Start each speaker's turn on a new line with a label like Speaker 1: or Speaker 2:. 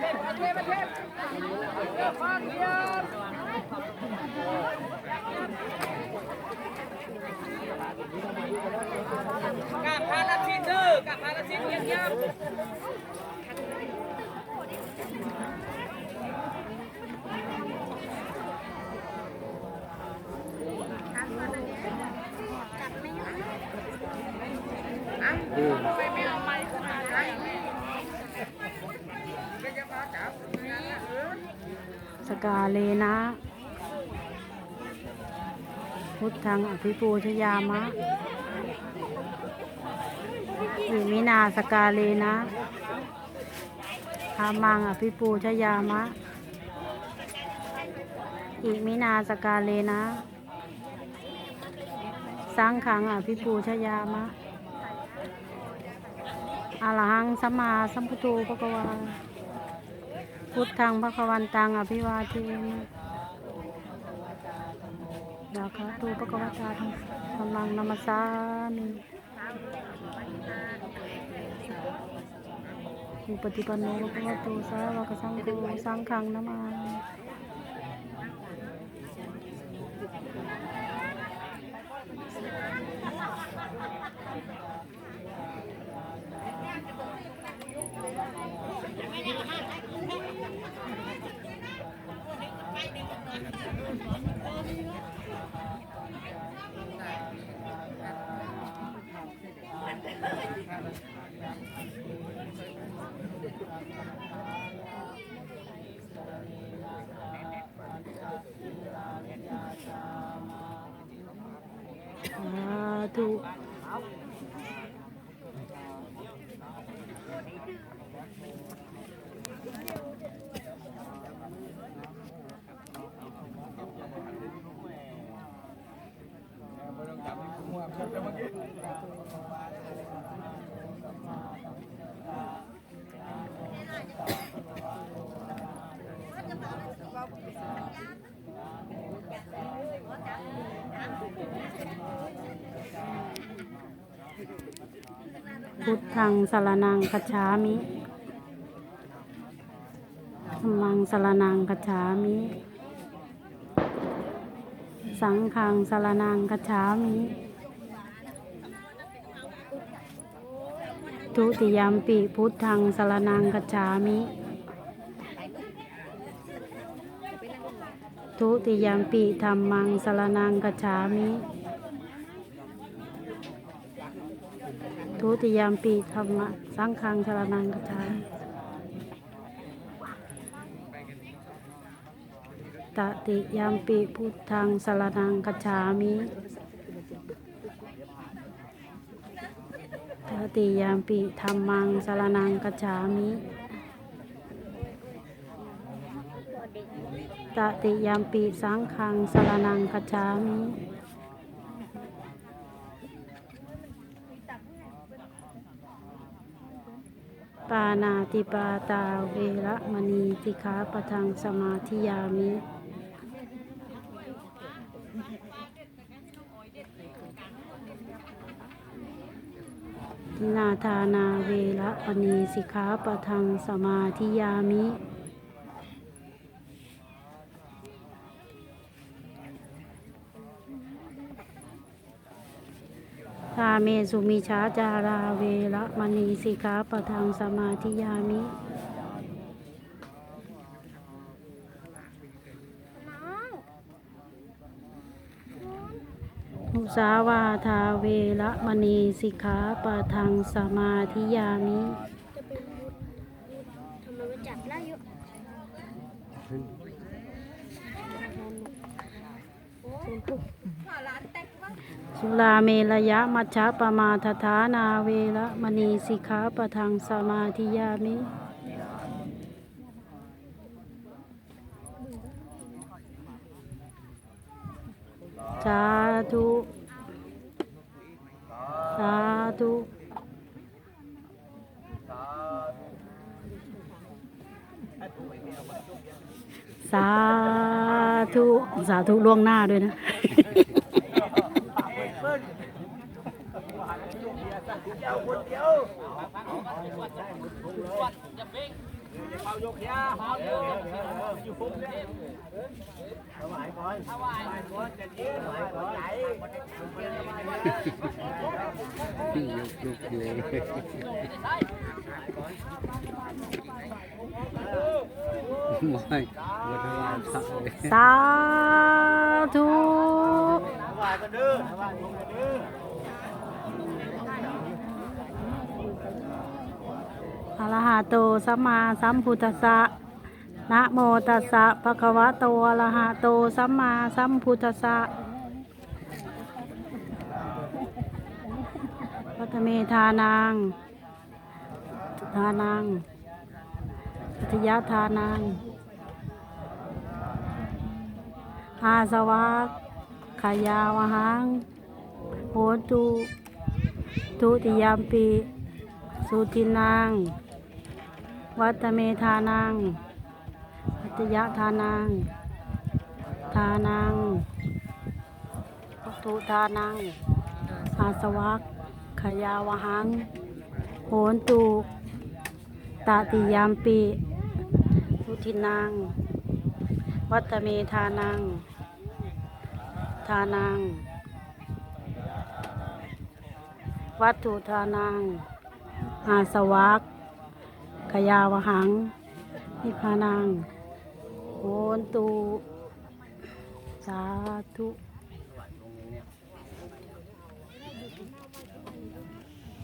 Speaker 1: กาพาลชินเด้อกาพาลชินเงียบ
Speaker 2: สกาเลนะ พุทธังอภิปูชยามะอิมินาสกาเลนะธามังอภิปูชยามะ อิมินาสกาเลนะ สังขังอภิปูชยามะอรหังสัมมาสัมพุทโธพระกวา พุทธังพระควันตังอภิวาเทนะยาคาตูพระกวตาธังธรรมังนามัสสามิอุปฏิปันโนภะคะวะโตสาวกสังโฆสังฆังนามา ธุ พุทธังสารนังคัจฉามิธัมมังสารนังคัจฉามิ สังฆังสารนังคัจฉามิ ทุติยมปิพุทธังสารนังคัจฉามิ ทุติยมปิธรรมังสารนังคัจฉามิ ทุติยามปีธรรมะสังฆังชรนังกัจฉามิตติยามปีพุทธังสรนังกัจฉามิตติยามปีธรรมังสรนังกัจฉามิตติยามปีสังฆังสรนังกัจฉามิ ปานาติปาตาเวระมณีสิกขาปะทังสมาธิยามินาธานาเวระมณีสิกขาปะทังสมาธิยามิ กาเมสุมิชาจาราเวระมณีสิกขาปะทังสมาธิยามิมุสาวาทาเวระมณีสิกขาปะทังสมาธิยามิ
Speaker 3: ทำไมมาจับแล้วอยู่
Speaker 2: สุลาเมรยะมัชฌะปมาทฐานาเวระมณีสิกขาปะทังสมาธิยามิสาธุสาธุสาธุ สาธุล่วงหน้าด้วยนะ
Speaker 1: ๆอ ย่าเบ่งเขายกยาเขายกเนี่ย
Speaker 3: ถวายก่อนถวายก่อนจะยืนถวายก่อนไหน
Speaker 4: ยุกยุกเลยไม่ม่ทำลายพระเลย
Speaker 2: สาธุ
Speaker 3: ถวายกันเด้ อถวายกันเด้อ
Speaker 2: อะระหะโตสัมมาสัมพุทธัสสะนะโมตัสสะภะคะวะโตอะระหะโตสัมมาสัมพุทธัสสะพัทเมทานังทานังพัทยาทานังอาสวะขายาวหังโหตุ ทุติยามปี สุทินัง วัตเมทานังวัตยะทานัง ทานังวัตุทานัง อาสวัคขยาวหัง โหนตุตาติยามปีสุทินัง วัตเมทานัง ทานัง วัตถุทานัง อาสวัค ยาวหังนิพพานังโอนตุ สาธุ